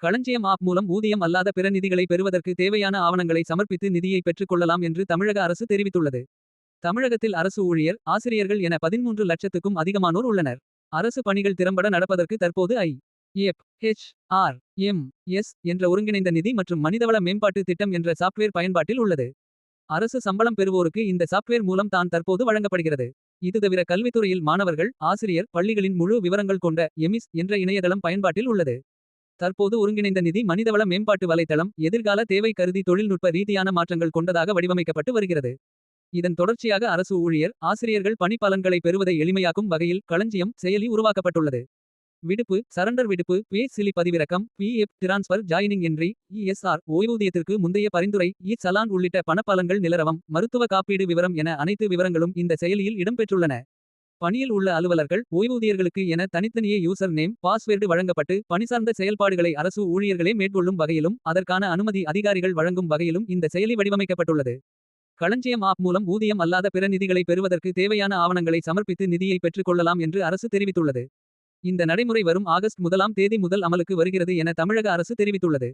களஞ்சியம் ஆப் மூலம் ஊதியம் அல்லாத பிற நிதிகளை பெறுவதற்கு தேவையான ஆவணங்களை சமர்ப்பித்து நிதியை பெற்றுக்கொள்ளலாம் என்று தமிழக அரசு தெரிவித்துள்ளது. தமிழகத்தில் அரசு ஊழியர், ஆசிரியர்கள் என பதின்மூன்று லட்சத்துக்கும் அதிகமானோர் உள்ளனர். அரசு பணிகள் திறம்பட நடப்பதற்கு தற்போது I. F. H. R. M. S. என்ற ஒருங்கிணைந்த நிதி மற்றும் மனிதவள மேம்பாட்டு திட்டம் என்ற சாப்ட்வேர் பயன்பாட்டில் உள்ளது. அரசு சம்பளம் பெறுவோருக்கு இந்த சாப்ட்வேர் மூலம் தான் தற்போது வழங்கப்படுகிறது. இது தவிர கல்வித்துறையில் மாணவர்கள், ஆசிரியர், பள்ளிகளின் முழு விவரங்கள் கொண்ட எமிஸ் என்ற இணையதளம் பயன்பாட்டில் உள்ளது. தற்போது ஒருங்கிணைந்த நிதி மனிதவள மேம்பாட்டு வலைத்தளம் எதிர்கால தேவை கருதி தொழில்நுட்ப ரீதியான மாற்றங்கள் கொண்டதாக வடிவமைக்கப்பட்டு வருகிறது. இதன் தொடர்ச்சியாக அரசு ஊழியர், ஆசிரியர்கள் பணிப்பலன்களை பெறுவதை எளிமையாக்கும் வகையில் களஞ்சியம் செயலி உருவாக்கப்பட்டுள்ளது. விடுப்பு, சரண்டர் விடுப்பு, பே சிலி பதிவிறக்கம், PF transfer joining entry ESR ஓய்வூதியத்திற்கு முந்தைய பரிந்துரை, இ சலான் உள்ளிட்ட பணப்பலன்கள் நிலரவம், மருத்துவ காப்பீடு விவரம் என அனைத்து விவரங்களும் இந்த செயலியில் இடம்பெற்றுள்ளன. பணியில் உள்ள அலுவலர்கள், ஓய்வூதியர்களுக்கு என தனித்தனியே யூசர் நேம், பாஸ்வேர்டு வழங்கப்பட்டு பணிசார்ந்த செயல்பாடுகளை அரசு ஊழியர்களே மேற்கொள்ளும் வகையிலும் அதற்கான அனுமதி அதிகாரிகள் வழங்கும் வகையிலும் இந்த செயலி வடிவமைக்கப்பட்டுள்ளது. களஞ்சியம் ஆப் மூலம் ஊதியம் அல்லாத பிற நிதிகளை பெறுவதற்கு தேவையான ஆவணங்களை சமர்ப்பித்து நிதியை பெற்றுக்கொள்ளலாம் என்று அரசு தெரிவித்துள்ளது. இந்த நடைமுறை வரும் ஆகஸ்ட் முதலாம் தேதி முதல் அமலுக்கு வருகிறது என தமிழக அரசு தெரிவித்துள்ளது.